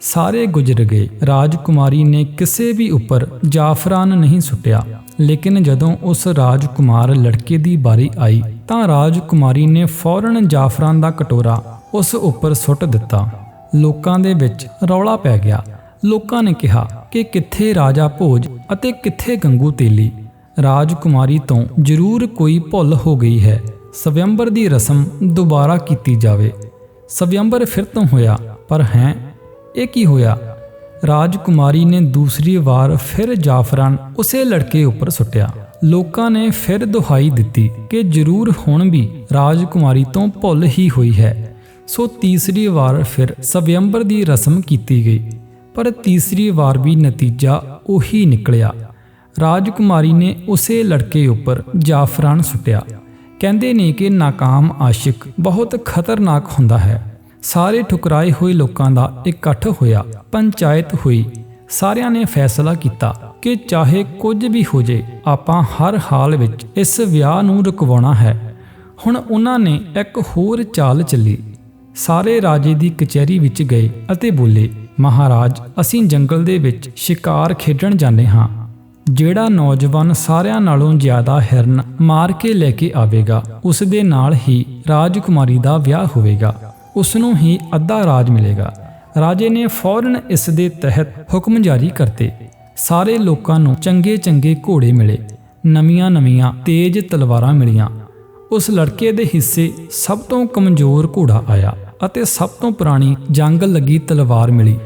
ਸਾਰੇ ਗੁਜ਼ਰ ਗਏ। ਰਾਜਕੁਮਾਰੀ ਨੇ ਕਿਸੇ ਵੀ ਉੱਪਰ ਜਾਫਰਾਨ ਨਹੀਂ ਸੁੱਟਿਆ। ਲੇਕਿਨ ਜਦੋਂ ਉਸ ਰਾਜਕੁਮਾਰ ਲੜਕੇ ਦੀ ਬਾਰੀ ਆਈ ਤਾਂ ਰਾਜਕੁਮਾਰੀ ਨੇ ਫੌਰਨ ਜਾਫਰਾਂ ਦਾ ਕਟੋਰਾ ਉਸ ਉੱਪਰ ਸੁੱਟ ਦਿੱਤਾ। ਲੋਕਾਂ ਦੇ ਵਿੱਚ ਰੌਲਾ ਪੈ ਗਿਆ। ਲੋਕਾਂ ਨੇ ਕਿਹਾ ਕਿ ਕਿੱਥੇ ਰਾਜਾ ਭੋਜ ਅਤੇ ਕਿੱਥੇ ਗੰਗੂ ਤੇਲੀ। ਰਾਜਕੁਮਾਰੀ ਤੋਂ ਜ਼ਰੂਰ ਕੋਈ ਭੁੱਲ ਹੋ ਗਈ ਹੈ। ਸਵਯੰਬਰ ਦੀ ਰਸਮ ਦੁਬਾਰਾ ਕੀਤੀ ਜਾਵੇ। ਸਵਯੰਬਰ ਫਿਰ ਤੋਂ ਹੋਇਆ, ਪਰ ਹੈ, ਇਹ ਕੀ ਹੋਇਆ? ਰਾਜਕੁਮਾਰੀ ਨੇ ਦੂਸਰੀ ਵਾਰ ਫਿਰ ਜਾਫਰਾਨ ਉਸੇ ਲੜਕੇ ਉੱਪਰ ਸੁੱਟਿਆ। ਲੋਕਾਂ ਨੇ ਫਿਰ ਦੁਹਾਈ ਦਿੱਤੀ ਕਿ ਜ਼ਰੂਰ ਹੁਣ ਵੀ ਰਾਜਕੁਮਾਰੀ ਤੋਂ ਭੁੱਲ ਹੀ ਹੋਈ ਹੈ। ਸੋ ਤੀਸਰੀ ਵਾਰ ਫਿਰ ਸਵਯੰਬਰ ਦੀ ਰਸਮ ਕੀਤੀ ਗਈ, ਪਰ ਤੀਸਰੀ ਵਾਰ ਵੀ ਨਤੀਜਾ ਉਹੀ ਨਿਕਲਿਆ। ਰਾਜਕੁਮਾਰੀ ਨੇ ਉਸੇ ਲੜਕੇ ਉੱਪਰ ਜਾਫਰਾਨ ਸੁੱਟਿਆ। ਕਹਿੰਦੇ ਨੇ ਕਿ ਨਾਕਾਮ ਆਸ਼ਿਕ ਬਹੁਤ ਖਤਰਨਾਕ ਹੁੰਦਾ ਹੈ। ਸਾਰੇ ਠੁਕਰਾਏ ਹੋਏ ਲੋਕਾਂ ਦਾ ਇਕੱਠ ਹੋਇਆ, ਪੰਚਾਇਤ ਹੋਈ। ਸਾਰਿਆਂ ਨੇ ਫੈਸਲਾ ਕੀਤਾ ਕਿ ਚਾਹੇ ਕੁਝ ਵੀ ਹੋ ਜੇ, ਆਪਾਂ ਹਰ ਹਾਲ ਵਿੱਚ ਇਸ ਵਿਆਹ ਨੂੰ ਰੁਕਵਾਉਣਾ ਹੈ। ਹੁਣ ਉਹਨਾਂ ਨੇ ਇੱਕ ਹੋਰ ਚਾਲ ਚੱਲੀ। ਸਾਰੇ ਰਾਜੇ ਦੀ ਕਚਹਿਰੀ ਵਿੱਚ ਗਏ ਅਤੇ ਬੋਲੇ, ਮਹਾਰਾਜ, ਅਸੀਂ ਜੰਗਲ ਦੇ ਵਿੱਚ ਸ਼ਿਕਾਰ ਖੇਡਣ ਜਾਂਦੇ ਹਾਂ। ਜਿਹੜਾ ਨੌਜਵਾਨ ਸਾਰਿਆਂ ਨਾਲੋਂ ਜ਼ਿਆਦਾ ਹਿਰਨ ਮਾਰ ਕੇ ਲੈ ਕੇ ਆਵੇਗਾ, ਉਸ ਦੇ ਨਾਲ ਹੀ ਰਾਜਕੁਮਾਰੀ ਦਾ ਵਿਆਹ ਹੋਵੇਗਾ। ਉਸ ਨੂੰ ਹੀ ਅੱਧਾ ਰਾਜ ਮਿਲੇਗਾ। ਰਾਜੇ ਨੇ ਫੌਰਨ ਇਸ ਦੇ ਤਹਿਤ ਹੁਕਮ ਜਾਰੀ ਕਰਤੇ। ਸਾਰੇ ਲੋਕਾਂ ਨੂੰ ਚੰਗੇ ਚੰਗੇ ਘੋੜੇ ਮਿਲੇ। ਨਵੀਆਂ ਨਵੀਆਂ ਤੇਜ਼ ਤਲਵਾਰਾਂ ਮਿਲੀਆਂ। ਉਸ ਲੜਕੇ ਦੇ ਹਿੱਸੇ ਸਭ ਤੋਂ ਕਮਜ਼ੋਰ ਘੋੜਾ ਆਇਆ ਅਤੇ ਸਭ ਤੋਂ ਪੁਰਾਣੀ ਜੰਗ ਲੱਗੀ ਤਲਵਾਰ ਮਿਲੀ।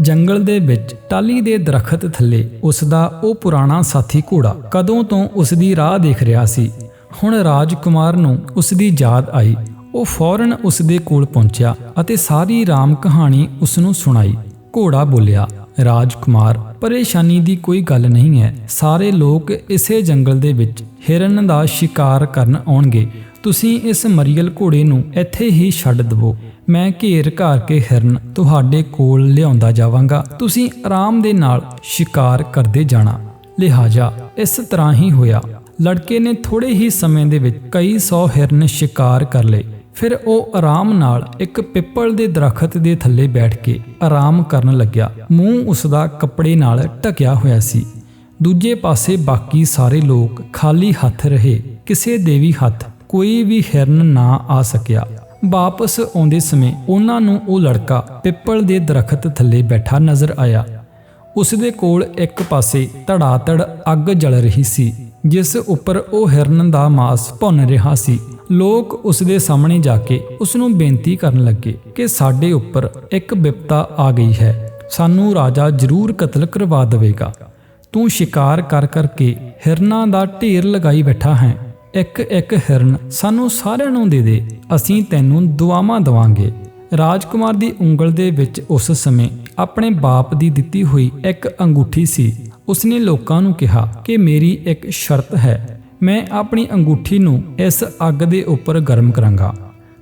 ਜੰਗਲ ਦੇ ਵਿੱਚ ਟਾਲੀ ਦੇ ਦਰਖਤ ਥੱਲੇ ਉਸ ਦਾ ਉਹ ਪੁਰਾਣਾ ਸਾਥੀ ਘੋੜਾ ਕਦੋਂ ਤੋਂ ਉਸ ਦੀ ਰਾਹ ਦੇਖ ਰਿਹਾ ਸੀ। ਹੁਣ ਰਾਜਕੁਮਾਰ ਨੂੰ ਉਸ ਦੀ ਯਾਦ ਆਈ। ਉਹ ਫੌਰਨ ਉਸ ਦੇ ਕੋਲ ਪਹੁੰਚਿਆ ਅਤੇ ਸਾਰੀ ਰਾਮ ਕਹਾਣੀ ਉਸ ਨੂੰ ਸੁਣਾਈ। ਘੋੜਾ ਬੋਲਿਆ, ਰਾਜਕੁਮਾਰ, ਪਰੇਸ਼ਾਨੀ ਦੀ ਕੋਈ ਗੱਲ ਨਹੀਂ ਹੈ। ਸਾਰੇ ਲੋਕ ਇਸੇ ਜੰਗਲ ਦੇ ਵਿੱਚ ਹਿਰਨ ਦਾ ਸ਼ਿਕਾਰ ਕਰਨ ਆਉਣਗੇ। ਤੁਸੀਂ ਇਸ ਮਰੀਅਲ ਘੋੜੇ ਨੂੰ ਇੱਥੇ ਹੀ ਛੱਡ ਦਿਵੋ। ਮੈਂ ਘੇਰ ਘਾਰ ਕੇ ਹਿਰਨ ਤੁਹਾਡੇ ਕੋਲ ਲਿਆਉਂਦਾ ਜਾਵਾਂਗਾ। ਤੁਸੀਂ ਆਰਾਮ ਦੇ ਨਾਲ ਸ਼ਿਕਾਰ ਕਰਦੇ ਜਾਣਾ। ਲਿਹਾਜ਼ਾ ਇਸ ਤਰ੍ਹਾਂ ਹੀ ਹੋਇਆ। ਲੜਕੇ ਨੇ ਥੋੜੇ ਹੀ ਸਮੇਂ ਦੇ ਵਿੱਚ ਕਈ ਸੌ ਹਿਰਨ ਸ਼ਿਕਾਰ ਕਰ ਲਏ। ਫਿਰ ਉਹ ਆਰਾਮ ਨਾਲ ਇੱਕ ਪਿੱਪਲ ਦੇ ਦਰਖਤ ਦੇ ਥੱਲੇ ਬੈਠ ਕੇ ਆਰਾਮ ਕਰਨ ਲੱਗਿਆ। ਮੂੰਹ ਉਸ ਦਾ ਕੱਪੜੇ ਨਾਲ ਢਕਿਆ ਹੋਇਆ ਸੀ। ਦੂਜੇ ਪਾਸੇ ਬਾਕੀ ਸਾਰੇ ਲੋਕ ਖਾਲੀ ਹੱਥ ਰਹੇ। ਕਿਸੇ ਦੇ ਵੀ ਹੱਥ ਕੋਈ ਵੀ ਹਿਰਨ ਨਾ ਆ ਸਕਿਆ। ਵਾਪਸ ਆਉਂਦੇ ਸਮੇਂ ਉਹਨਾਂ ਨੂੰ ਉਹ ਲੜਕਾ ਪਿੱਪਲ ਦੇ ਦਰਖਤ ਥੱਲੇ ਬੈਠਾ ਨਜ਼ਰ ਆਇਆ। ਉਸ ਦੇ ਕੋਲ ਇੱਕ ਪਾਸੇ ਧੜਾਧੜ ਅੱਗ ਜਲ ਰਹੀ ਸੀ, ਜਿਸ ਉੱਪਰ ਉਹ ਹਿਰਨ ਦਾ ਮਾਸ ਭੁੰਨ ਰਿਹਾ ਸੀ। ਲੋਕ ਉਸ ਦੇ ਸਾਹਮਣੇ ਜਾ ਕੇ ਉਸ ਨੂੰ ਬੇਨਤੀ ਕਰਨ ਲੱਗੇ ਕਿ ਸਾਡੇ ਉੱਪਰ ਇੱਕ ਵਿਪਤਾ ਆ ਗਈ ਹੈ। ਸਾਨੂੰ ਰਾਜਾ ਜ਼ਰੂਰ ਕਤਲ ਕਰਵਾ ਦੇਵੇਗਾ। ਤੂੰ ਸ਼ਿਕਾਰ ਕਰ ਕਰਕੇ ਹਿਰਨਾਂ ਦਾ ਢੇਰ ਲਗਾਈ ਬੈਠਾ ਹੈ। ਇੱਕ ਇੱਕ ਹਿਰਨ ਸਾਨੂੰ ਸਾਰਿਆਂ ਨੂੰ ਦੇ ਦੇ। ਅਸੀਂ ਤੈਨੂੰ ਦੁਆਵਾਂ ਦਵਾਂਗੇ। ਰਾਜਕੁਮਾਰ ਦੀ ਉਂਗਲ ਦੇ ਵਿੱਚ ਉਸ ਸਮੇਂ ਆਪਣੇ ਬਾਪ ਦੀ ਦਿੱਤੀ ਹੋਈ ਇੱਕ ਅੰਗੂਠੀ ਸੀ। ਉਸਨੇ ਲੋਕਾਂ ਨੂੰ ਕਿਹਾ ਕਿ ਮੇਰੀ ਇੱਕ ਸ਼ਰਤ ਹੈ। ਮੈਂ ਆਪਣੀ ਅੰਗੂਠੀ ਨੂੰ ਇਸ ਅੱਗ ਦੇ ਉੱਪਰ ਗਰਮ ਕਰਾਂਗਾ।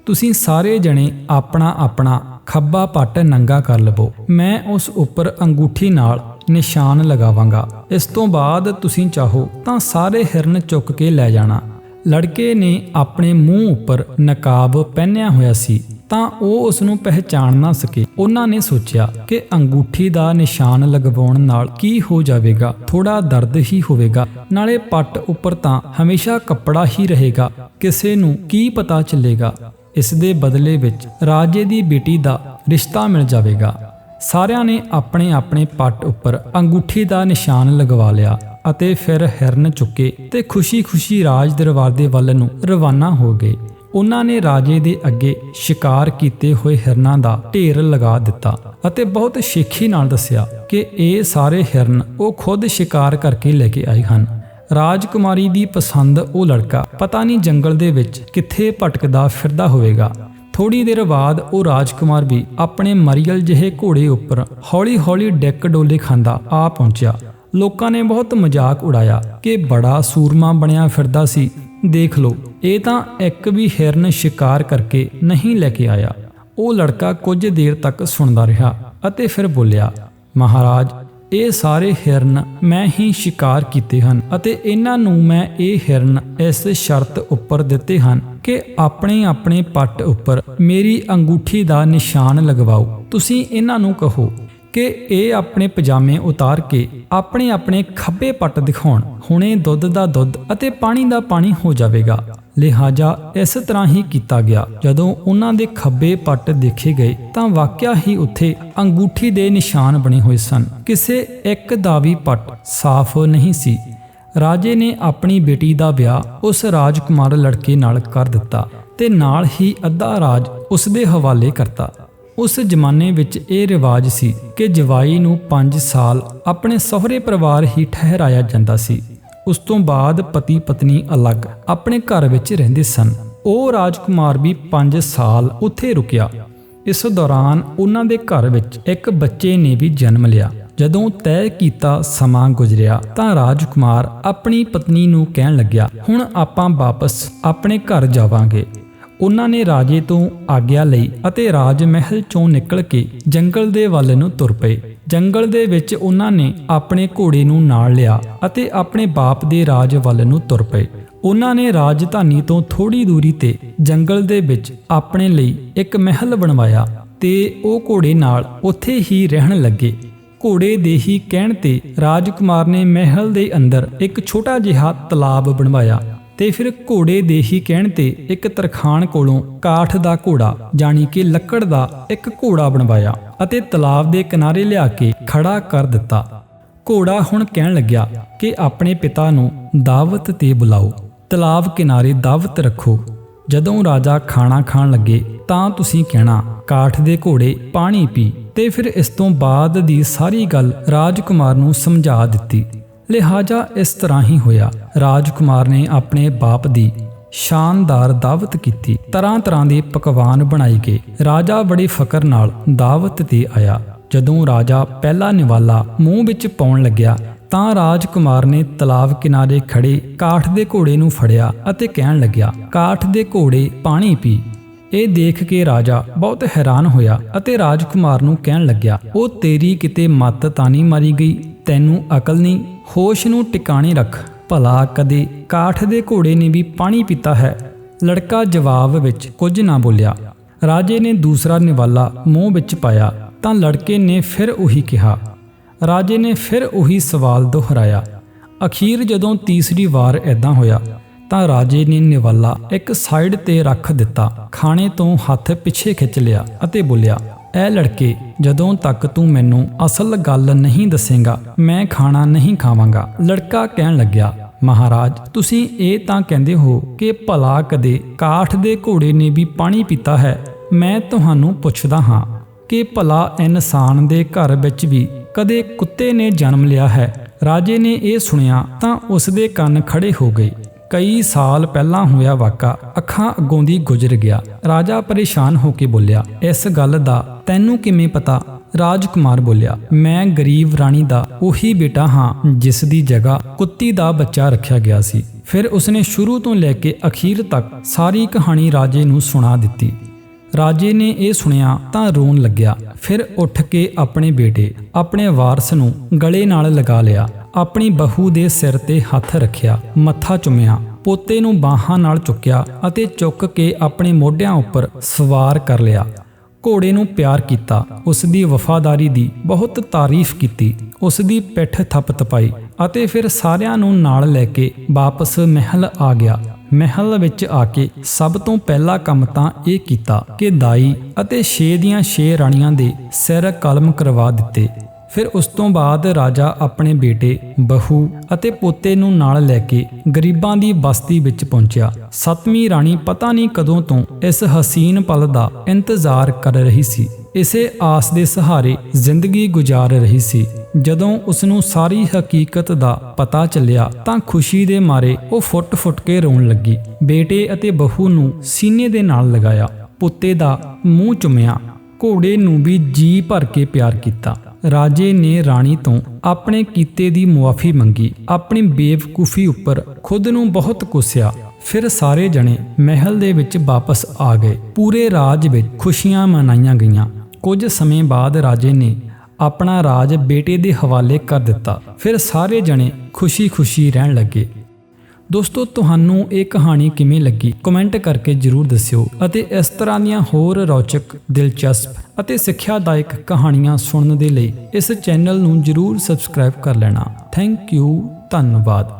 ਤੁਸੀਂ ਸਾਰੇ ਜਣੇ ਆਪਣਾ ਆਪਣਾ ਖੱਬਾ ਪੱਟ ਨੰਗਾ ਕਰ ਲਵੋ। ਮੈਂ ਉਸ ਉੱਪਰ ਅੰਗੂਠੀ ਨਾਲ ਨਿਸ਼ਾਨ ਲਗਾਵਾਂਗਾ। ਇਸ ਤੋਂ ਬਾਅਦ ਤੁਸੀਂ ਚਾਹੋ ਤਾਂ ਸਾਰੇ ਹਿਰਨ ਚੁੱਕ ਕੇ ਲੈ ਜਾਣਾ। ਲੜਕੇ ਨੇ ਆਪਣੇ ਮੂੰਹ ਉੱਪਰ ਨਕਾਬ ਪਹਿਨਿਆ ਹੋਇਆ ਸੀ। ਤਾਂ ਉਹ ਉਸ ਨੂੰ ਪਹਿਚਾਣ ਨਾ ਸਕੇ। ਉਹਨਾਂ ਨੇ ਸੋਚਿਆ ਕਿ ਅੰਗੂਠੀ ਦਾ ਨਿਸ਼ਾਨ ਲਗਵਾਉਣ ਨਾਲ ਕੀ ਹੋ ਜਾਵੇਗਾ ਥੋੜਾ ਦਰਦ ਹੀ ਹੋਵੇਗਾ, ਨਾਲੇ ਪੱਟ ਉੱਪਰ ਤਾਂ ਹਮੇਸ਼ਾ ਕੱਪੜਾ ਹੀ ਰਹੇਗਾ, ਕਿਸੇ ਨੂੰ ਕੀ ਪਤਾ ਚੱਲੇਗਾ। ਇਸ ਦੇ ਬਦਲੇ ਵਿੱਚ ਰਾਜੇ ਦੀ ਬੇਟੀ ਦਾ ਰਿਸ਼ਤਾ ਮਿਲ ਜਾਵੇਗਾ। ਸਾਰਿਆਂ ਨੇ ਆਪਣੇ ਆਪਣੇ ਪੱਟ ਉੱਪਰ ਅੰਗੂਠੀ ਦਾ ਨਿਸ਼ਾਨ ਲਗਵਾ ਲਿਆ ਅਤੇ ਫਿਰ ਹਿਰਨ ਚੁੱਕੇ ਤੇ ਖੁਸ਼ੀ-ਖੁਸ਼ੀ ਰਾਜ ਦਰਬਾਰ ਦੇ ਵੱਲ ਨੂੰ ਰਵਾਨਾ ਹੋ ਗਏ। ਉਹਨਾਂ ਨੇ ਰਾਜੇ ਦੇ ਅੱਗੇ ਸ਼ਿਕਾਰ ਕੀਤੇ ਹੋਏ ਹਿਰਨਾਂ ਦਾ ਢੇਰ ਲਗਾ ਦਿੱਤਾ ਅਤੇ ਬਹੁਤ ਸ਼ੇਖੀ ਨਾਲ ਦੱਸਿਆ ਕਿ ਇਹ ਸਾਰੇ ਹਿਰਨ ਉਹ ਖੁਦ ਸ਼ਿਕਾਰ ਕਰਕੇ ਲੈ ਕੇ ਆਏ ਹਨ। ਰਾਜਕੁਮਾਰੀ ਦੀ ਪਸੰਦ ਉਹ ਲੜਕਾ ਪਤਾ ਨਹੀਂ ਜੰਗਲ ਦੇ ਵਿੱਚ ਕਿੱਥੇ ਭਟਕਦਾ ਫਿਰਦਾ ਹੋਵੇਗਾ। ਥੋੜੀ ਦੇਰ ਬਾਅਦ ਉਹ ਰਾਜਕੁਮਾਰ ਵੀ ਆਪਣੇ ਮਰੀਅਲ ਜਿਹੇ ਘੋੜੇ ਉੱਪਰ ਹੌਲੀ-ਹੌਲੀ ਡੈਕ ਡੋਲੇ ਖਾਂਦਾ ਆ ਪਹੁੰਚਿਆ। ਲੋਕਾਂ ਨੇ ਬਹੁਤ ਮਜ਼ਾਕ ਉਡਾਇਆ ਕਿ ਬੜਾ ਸੂਰਮਾ ਬਣਿਆ ਫਿਰਦਾ ਸੀ। ਦੇਖ ਲਓ, ਇਹ ਤਾਂ ਇੱਕ ਵੀ ਹਿਰਨ ਸ਼ਿਕਾਰ ਕਰਕੇ ਨਹੀਂ ਲੈ ਕੇ ਆਇਆ। ਉਹ ਲੜਕਾ ਕੁਝ ਦੇਰ ਤੱਕ ਸੁਣਦਾ ਰਿਹਾ ਅਤੇ ਫਿਰ ਬੋਲਿਆ, ਮਹਾਰਾਜ, ਇਹ ਸਾਰੇ ਹਿਰਨ ਮੈਂ ਹੀ ਸ਼ਿਕਾਰ ਕੀਤੇ ਹਨ ਅਤੇ ਇਹਨਾਂ ਨੂੰ ਮੈਂ ਇਹ ਹਿਰਨ ਇਸ ਸ਼ਰਤ ਉੱਪਰ ਦਿੱਤੇ ਹਨ ਕਿ ਆਪਣੇ ਆਪਣੇ ਪੱਟ ਉੱਪਰ ਮੇਰੀ ਅੰਗੂਠੀ ਦਾ ਨਿਸ਼ਾਨ ਲਗਵਾਓ। ਤੁਸੀਂ ਇਹਨਾਂ ਨੂੰ ਕਹੋ ਕਿ ਇਹ ਆਪਣੇ ਪਜਾਮੇ ਉਤਾਰ ਕੇ ਆਪਣੇ ਆਪਣੇ ਖੱਬੇ ਪੱਟ ਦਿਖਾਉਣ। ਹੁਣੇ ਦੁੱਧ ਦਾ ਦੁੱਧ ਅਤੇ ਪਾਣੀ ਦਾ ਪਾਣੀ ਹੋ ਜਾਵੇਗਾ। ਲਿਹਾਜ਼ਾ ਇਸ ਤਰ੍ਹਾਂ ਹੀ ਕੀਤਾ ਗਿਆ। ਜਦੋਂ ਉਹਨਾਂ ਦੇ ਖੱਬੇ ਪੱਟ ਦੇਖੇ ਗਏ ਤਾਂ ਵਾਕਿਆ ਹੀ ਉੱਥੇ ਅੰਗੂਠੀ ਦੇ ਨਿਸ਼ਾਨ ਬਣੇ ਹੋਏ ਸਨ। ਕਿਸੇ ਇੱਕ ਦਾ ਵੀ ਪੱਟ ਸਾਫ਼ ਨਹੀਂ ਸੀ। ਰਾਜੇ ਨੇ ਆਪਣੀ ਬੇਟੀ ਦਾ ਵਿਆਹ ਉਸ ਰਾਜਕੁਮਾਰ ਲੜਕੇ ਨਾਲ ਕਰ ਦਿੱਤਾ ਤੇ ਨਾਲ ਹੀ ਅੱਧਾ ਰਾਜ ਉਸ ਦੇ ਹਵਾਲੇ ਕਰਤਾ। ਉਸ ਜ਼ਮਾਨੇ ਵਿੱਚ ਇਹ ਰਿਵਾਜ ਸੀ ਕਿ ਜਵਾਈ ਨੂੰ 5 ਸਾਲ ਆਪਣੇ ਸਹੁਰੇ ਪਰਿਵਾਰ ਹੀ ਠਹਿਰਾਇਆ ਜਾਂਦਾ ਸੀ। ਉਸ ਤੋਂ ਬਾਅਦ ਪਤੀ ਪਤਨੀ ਅਲੱਗ ਆਪਣੇ ਘਰ ਵਿੱਚ ਰਹਿੰਦੇ ਸਨ। ਉਹ ਰਾਜਕੁਮਾਰ ਵੀ 5 ਸਾਲ ਉੱਥੇ ਰੁਕਿਆ। ਇਸ ਦੌਰਾਨ ਉਹਨਾਂ ਦੇ ਘਰ ਵਿੱਚ ਇੱਕ ਬੱਚੇ ਨੇ ਵੀ ਜਨਮ ਲਿਆ। ਜਦੋਂ ਤੈਅ ਕੀਤਾ ਸਮਾਂ ਗੁਜ਼ਰਿਆ ਤਾਂ ਰਾਜਕੁਮਾਰ ਆਪਣੀ ਪਤਨੀ ਨੂੰ ਕਹਿਣ ਲੱਗਿਆ, ਹੁਣ ਆਪਾਂ ਵਾਪਸ ਆਪਣੇ ਘਰ ਜਾਵਾਂਗੇ। ਉਹਨਾਂ ਨੇ ਰਾਜੇ ਤੋਂ ਆਗਿਆ ਲਈ ਅਤੇ ਰਾਜ ਮਹਿਲ ਚੋਂ ਨਿਕਲ ਕੇ ਜੰਗਲ ਦੇ ਵੱਲ ਨੂੰ ਤੁਰ ਪਏ। ਜੰਗਲ ਦੇ ਵਿੱਚ ਉਹਨਾਂ ਨੇ ਆਪਣੇ ਘੋੜੇ ਨੂੰ ਨਾਲ ਲਿਆ ਅਤੇ ਆਪਣੇ ਬਾਪ ਦੇ ਰਾਜ ਵੱਲ ਨੂੰ ਤੁਰ ਪਏ। ਉਹਨਾਂ ਨੇ ਰਾਜਧਾਨੀ ਤੋਂ ਥੋੜੀ ਦੂਰੀ ਤੇ ਜੰਗਲ ਦੇ ਵਿੱਚ ਆਪਣੇ ਲਈ ਇੱਕ ਮਹਿਲ ਬਣਵਾਇਆ ਤੇ ਉਹ ਘੋੜੇ ਨਾਲ ਉੱਥੇ ਹੀ ਰਹਿਣ ਲੱਗੇ। ਘੋੜੇ ਦੇ ਹੀ ਕਹਿਣ ਤੇ ਰਾਜਕੁਮਾਰ ਨੇ ਮਹਿਲ ਦੇ ਅੰਦਰ ਇੱਕ ਛੋਟਾ ਜਿਹਾ ਤਲਾਬ ਬਣਵਾਇਆ। ਤੇ ਫਿਰ ਘੋੜੇ ਦੇ ਹੀ ਕਹਿਣ ਤੇ ਇੱਕ ਤਰਖਾਨ ਕੋਲੋਂ ਕਾਠ ਦਾ ਘੋੜਾ ਜਾਨੀ ਕਿ ਲੱਕੜ ਦਾ ਇੱਕ ਘੋੜਾ ਬਣਵਾਇਆ ਅਤੇ ਤਲਾਬ ਦੇ ਕਿਨਾਰੇ ਲਿਆ ਕੇ ਖੜਾ ਕਰ ਦਿੱਤਾ। ਘੋੜਾ ਹੁਣ ਕਹਿਣ ਲੱਗਿਆ ਕਿ ਆਪਣੇ ਪਿਤਾ ਨੂੰ ਦਾਵਤ ਤੇ ਬੁਲਾਓ। ਤਲਾਬ ਕਿਨਾਰੇ ਦਾਵਤ ਰੱਖੋ। ਜਦੋਂ ਰਾਜਾ ਖਾਣਾ ਖਾਣ ਲੱਗੇ ਤਾਂ ਤੁਸੀਂ ਕਹਿਣਾ, ਕਾਠ ਦੇ ਘੋੜੇ, ਪਾਣੀ ਪੀ। ਤੇ ਫਿਰ ਇਸ ਤੋਂ ਬਾਅਦ ਦੀ ਸਾਰੀ ਗੱਲ ਰਾਜਕੁਮਾਰ ਨੂੰ ਸਮਝਾ ਦਿੱਤੀ। ਲਿਹਾਜ਼ਾ ਇਸ ਤਰ੍ਹਾਂ ਹੀ ਹੋਇਆ। ਰਾਜਕੁਮਾਰ ਨੇ ਆਪਣੇ ਬਾਪ ਦੀ ਸ਼ਾਨਦਾਰ ਦਾਵਤ ਕੀਤੀ। ਤਰ੍ਹਾਂ ਤਰ੍ਹਾਂ ਦੇ ਪਕਵਾਨ ਬਣਾਏ ਗਏ। ਰਾਜਾ ਬੜੇ ਫਕਰ ਨਾਲ ਦਾਵਤ ਤੇ ਆਇਆ। ਜਦੋਂ ਰਾਜਾ ਪਹਿਲਾ ਨਿਵਾਲਾ ਮੂੰਹ ਵਿੱਚ ਪਾਉਣ ਲੱਗਿਆ, ਤਾਂ ਰਾਜਕੁਮਾਰ ਨੇ ਤਲਾਬ ਕਿਨਾਰੇ ਖੜੇ ਕਾਠ ਦੇ ਘੋੜੇ ਨੂੰ ਫੜਿਆ ਅਤੇ ਕਹਿਣ ਲੱਗਿਆ, ਕਾਠ ਦੇ ਘੋੜੇ, ਪਾਣੀ ਪੀ। ਇਹ ਦੇਖ ਕੇ ਰਾਜਾ ਬਹੁਤ ਹੈਰਾਨ ਹੋਇਆ ਅਤੇ ਰਾਜਕੁਮਾਰ ਨੂੰ ਕਹਿਣ ਲੱਗਿਆ, ਉਹ ਤੇਰੀ ਕਿਤੇ ਮੱਤ ਤਾਂ ਨਹੀਂ ਮਾਰੀ ਗਈ? ਤੈਨੂੰ ਅਕਲ ਨਹੀਂ, ਹੋਸ਼ ਨੂੰ ਟਿਕਾਣੇ ਰੱਖ। ਭਲਾ ਕਦੇ ਕਾਠ ਦੇ ਘੋੜੇ ਨੇ ਵੀ ਪਾਣੀ ਪੀਤਾ ਹੈ। ਲੜਕਾ ਜਵਾਬ ਵਿੱਚ ਕੁਝ ਨਾ ਬੋਲਿਆ। ਰਾਜੇ ਨੇ ਦੂਸਰਾ ਨਿਵਾਲਾ ਮੂੰਹ ਵਿੱਚ ਪਾਇਆ, ਤਾਂ ਲੜਕੇ ਨੇ ਫਿਰ ਉਹੀ ਕਿਹਾ। ਰਾਜੇ ਨੇ ਫਿਰ ਉਹੀ ਸਵਾਲ ਦੁਹਰਾਇਆ। ਅਖੀਰ ਜਦੋਂ ਤੀਸਰੀ ਵਾਰ ਐਦਾਂ ਹੋਇਆ, ਤਾਂ ਰਾਜੇ ਨੇ ਨਿਵਾਲਾ ਇੱਕ ਸਾਈਡ ਤੇ ਰੱਖ ਦਿੱਤਾ। ਖਾਣੇ ਤੋਂ ਹੱਥ ਪਿੱਛੇ ਖਿੱਚ ਲਿਆ ਅਤੇ ਬੋਲਿਆ ਐ ਲੜਕੇ, ਜਦੋਂ ਤੱਕ ਤੂੰ ਮੈਨੂੰ ਅਸਲ ਗੱਲ ਨਹੀਂ ਦੱਸੇਗਾ, ਮੈਂ ਖਾਣਾ ਨਹੀਂ ਖਾਵਾਂਗਾ। ਲੜਕਾ ਕਹਿਣ ਲੱਗਿਆ, ਮਹਾਰਾਜ, ਤੁਸੀਂ ਇਹ ਤਾਂ ਕਹਿੰਦੇ ਹੋ ਕਿ ਭਲਾ ਕਦੇ ਕਾਠ ਦੇ ਘੋੜੇ ਨੇ ਵੀ ਪਾਣੀ ਪੀਤਾ ਹੈ। ਮੈਂ ਤੁਹਾਨੂੰ ਪੁੱਛਦਾ ਹਾਂ ਕਿ ਭਲਾ ਇਨਸਾਨ ਦੇ ਘਰ ਵਿੱਚ ਵੀ ਕਦੇ ਕੁੱਤੇ ਨੇ ਜਨਮ ਲਿਆ ਹੈ? ਰਾਜੇ ਨੇ ਇਹ ਸੁਣਿਆ ਤਾਂ ਉਸ ਦੇ ਕੰਨ ਖੜੇ ਹੋ ਗਏ। ਕਈ ਸਾਲ ਪਹਿਲਾਂ ਹੋਇਆ ਵਾਕਾ, ਅੱਖਾਂ ਅੱਗੋਂ ਦੀ ਗੁਜ਼ਰ ਗਿਆ। ਰਾਜਾ ਪਰੇਸ਼ਾਨ ਹੋ ਕੇ ਬੋਲਿਆ, ਇਸ ਗੱਲ ਦਾ ਤੈਨੂੰ ਕਿਵੇਂ ਪਤਾ? ਰਾਜਕੁਮਾਰ ਬੋਲਿਆ, ਮੈਂ ਗਰੀਬ ਰਾਣੀ ਦਾ ਉਹੀ ਬੇਟਾ ਹਾਂ, ਜਿਸ ਦੀ ਜਗ੍ਹਾ ਕੁੱਤੀ ਦਾ ਬੱਚਾ ਰੱਖਿਆ ਗਿਆ ਸੀ। ਫਿਰ ਉਸਨੇ ਸ਼ੁਰੂ ਤੋਂ ਲੈ ਕੇ ਅਖੀਰ ਤੱਕ ਸਾਰੀ ਕਹਾਣੀ ਰਾਜੇ ਨੂੰ ਸੁਣਾ ਦਿੱਤੀ। ਰਾਜੇ ਨੇ ਇਹ ਸੁਣਿਆ ਤਾਂ ਰੋਣ ਲੱਗਿਆ। ਫਿਰ ਉੱਠ ਕੇ ਆਪਣੇ ਬੇਟੇ, ਆਪਣੇ ਵਾਰਸ ਨੂੰ ਗਲੇ ਨਾਲ ਲਗਾ ਲਿਆ। ਆਪਣੀ ਬਹੂ ਦੇ ਸਿਰ ਤੇ ਹੱਥ ਰੱਖਿਆ, ਮੱਥਾ ਚੁੰਮਿਆ, ਪੋਤੇ ਨੂੰ ਬਾਹਾਂ ਨਾਲ ਚੁੱਕਿਆ ਅਤੇ ਚੁੱਕ ਕੇ ਆਪਣੇ ਮੋਢਿਆਂ ਉੱਪਰ ਸਵਾਰ ਕਰ ਲਿਆ। ਘੋੜੇ ਨੂੰ ਪਿਆਰ ਕੀਤਾ ਉਸ ਦੀ ਵਫਾਦਾਰੀ ਦੀ ਬਹੁਤ ਤਾਰੀਫ ਕੀਤੀ ਉਸ ਦੀ ਪਿੱਠ ਥਪਥਪਾਈ ਅਤੇ ਫਿਰ ਸਾਰਿਆਂ ਨੂੰ ਨਾਲ ਲੈ ਕੇ ਵਾਪਸ ਮਹਿਲ ਆ ਗਿਆ। ਮਹਿਲ ਵਿੱਚ ਆ ਕੇ ਸਭ ਤੋਂ ਪਹਿਲਾ ਕੰਮ ਤਾਂ ਇਹ ਕੀਤਾ ਕਿ ਦਾਈ ਅਤੇ ਛੇ ਦੀਆਂ ਛੇ ਰਾਣੀਆਂ ਦੇ ਸਿਰ ਕਲਮ ਕਰਵਾ ਦਿੱਤੇ। ਫਿਰ ਉਸ ਤੋਂ ਬਾਅਦ ਰਾਜਾ ਆਪਣੇ ਬੇਟੇ, ਬਹੂ ਅਤੇ ਪੋਤੇ ਨੂੰ ਨਾਲ ਲੈ ਕੇ ਗਰੀਬਾਂ ਦੀ ਬਸਤੀ ਵਿੱਚ ਪਹੁੰਚਿਆ। ਸੱਤਵੀਂ ਰਾਣੀ ਪਤਾ ਨਹੀਂ ਕਦੋਂ ਤੋਂ ਇਸ ਹਸੀਨ ਪਲ ਦਾ ਇੰਤਜ਼ਾਰ ਕਰ ਰਹੀ ਸੀ। ਇਸੇ ਆਸ ਦੇ ਸਹਾਰੇ ਜ਼ਿੰਦਗੀ ਗੁਜ਼ਾਰ ਰਹੀ ਸੀ। ਜਦੋਂ ਉਸ ਨੂੰ ਸਾਰੀ ਹਕੀਕਤ ਦਾ ਪਤਾ ਚੱਲਿਆ ਤਾਂ ਖੁਸ਼ੀ ਦੇ ਮਾਰੇ ਉਹ ਫੁੱਟ-ਫੁੱਟ ਕੇ ਰੋਣ ਲੱਗੀ। ਬੇਟੇ ਅਤੇ ਬਹੂ ਨੂੰ ਸੀਨੇ ਦੇ ਨਾਲ ਲਗਾਇਆ। ਪੁੱਤੇ ਦਾ ਮੂੰਹ ਚੁੰਮਿਆ। ਘੋੜੇ ਨੂੰ ਵੀ ਜੀ ਭਰ ਕੇ ਪਿਆਰ ਕੀਤਾ। ਰਾਜੇ ਨੇ ਰਾਣੀ ਤੋਂ ਆਪਣੇ ਕੀਤੇ ਦੀ ਮੁਆਫੀ ਮੰਗੀ। ਆਪਣੀ ਬੇਵਕੂਫੀ ਉੱਪਰ ਖੁਦ ਨੂੰ ਬਹੁਤ ਕੁੱਸਿਆ। ਫਿਰ ਸਾਰੇ ਜਣੇ ਮਹਿਲ ਦੇ ਵਿੱਚ ਵਾਪਸ ਆ ਗਏ। ਪੂਰੇ ਰਾਜ ਵਿੱਚ ਖੁਸ਼ੀਆਂ ਮਨਾਈਆਂ ਗਈਆਂ। ਕੁਝ ਸਮੇਂ ਬਾਅਦ ਰਾਜੇ ਨੇ ਆਪਣਾ ਰਾਜ ਬੇਟੇ ਦੇ ਹਵਾਲੇ ਕਰ ਦਿੱਤਾ। ਫਿਰ ਸਾਰੇ ਜਣੇ ਖੁਸ਼ੀ-ਖੁਸ਼ੀ ਰਹਿਣ ਲੱਗੇ। ਦੋਸਤੋ, ਤੁਹਾਨੂੰ ਇਹ ਕਹਾਣੀ ਕਿਵੇਂ ਲੱਗੀ? ਕਮੈਂਟ ਕਰਕੇ ਜਰੂਰ ਦੱਸਿਓ ਅਤੇ ਇਸ ਤਰ੍ਹਾਂ ਦੀਆਂ ਹੋਰ ਰੌਚਕ, ਦਿਲਚਸਪ ਅਤੇ ਸਿੱਖਿਆਦਾਇਕ ਕਹਾਣੀਆਂ ਸੁਣਨ ਦੇ ਲਈ ਇਸ ਚੈਨਲ ਨੂੰ ਜਰੂਰ ਸਬਸਕ੍ਰਾਈਬ ਕਰ ਲੈਣਾ। ਥੈਂਕ ਯੂ ਧੰਨਵਾਦ।